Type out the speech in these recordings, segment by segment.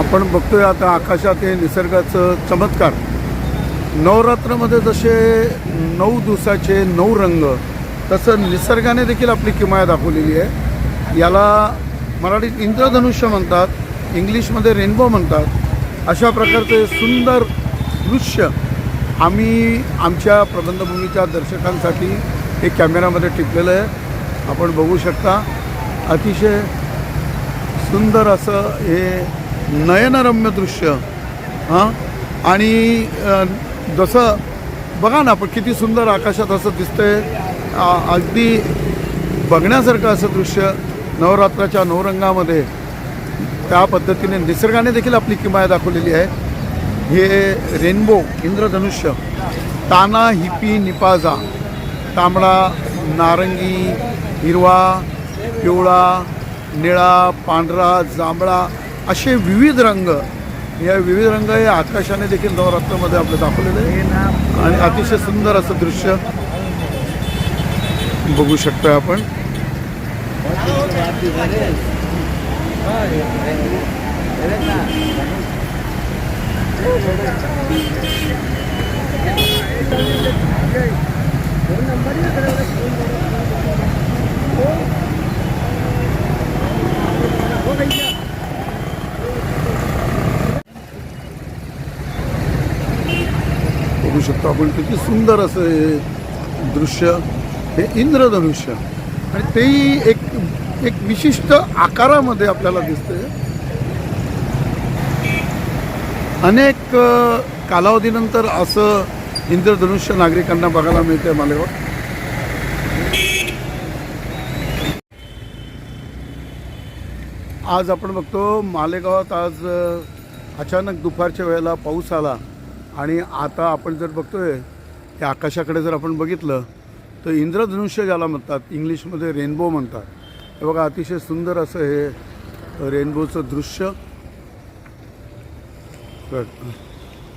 आपण बघतोय आता आकाशात हे निसर्गाचं चमत्कार. नवरात्रामध्ये जसे नऊ दिवसाचे नऊ रंग तसं निसर्गाने देखील आपली किमाया दाखवलेली आहे. याला मराठीत इंद्रधनुष्य म्हणतात इंग्लिशमध्ये रेनबो म्हणतात. अशा प्रकारचे सुंदर दृश्य आम्ही आमच्या प्रबंधभूमीच्या दर्शकांसाठी हे कॅमेरामध्ये टिपलेलं आहे. आपण बघू शकता. अतिशय सुंदर असं हे नयनरम्य दृश्य. हां? आणि जसं बघा ना पण किती सुंदर आकाशात असं दिसतंय. अगदी बघण्यासारखं असं दृश्य नवरात्राच्या नवरंगामध्ये. त्या पद्धतीने निसर्गाने देखील आपली किमाया दाखवलेली आहे. हे रेनबो इंद्रधनुष्य ताना हिपी निपाजा तांबडा नारंगी हिरवा पिवळा निळा पांढरा जांभळा असे विविध रंग या विविध रंग हे आकाशाने देखील नवरात्रामध्ये आपलं दाखवलेलं आहे आणि अतिशय सुंदर असं दृश्य बघू शकतोय आपण. बघू शकतो आपण. किती सुंदर असं हे दृश्य हे इंद्रधनुष्य. आणि तेही एक एक विशिष्ट आकारामध्ये आपल्याला दिसते अनेक कालावधीनंतर असं इंद्रधनुष्य नागरिकांना बघायला मिळते मालेगाव. आज आपण बघतो मालेगावात आज अचानक दुपारच्या वेळेला पाऊस आला. आणि आता आपण जर बघतोय की आकाशाकडे जर आपण बघितलं तर इंद्रधनुष्य ज्याला म्हणतात इंग्लिशमध्ये रेनबो म्हणतात. हे बघा अतिशय सुंदर असं हे रेनबोचं दृश्य.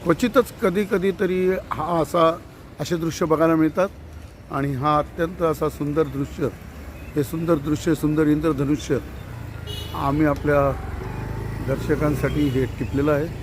क्वचितच कधी कधी तरी हा असा असे दृश्य बघायला मिळतात. आणि हा अत्यंत असा सुंदर दृश्य. हे सुंदर दृश्य सुंदर इंद्रधनुष्य आम्ही आपल्या दर्शकांसाठी हे टिपलेलं आहे.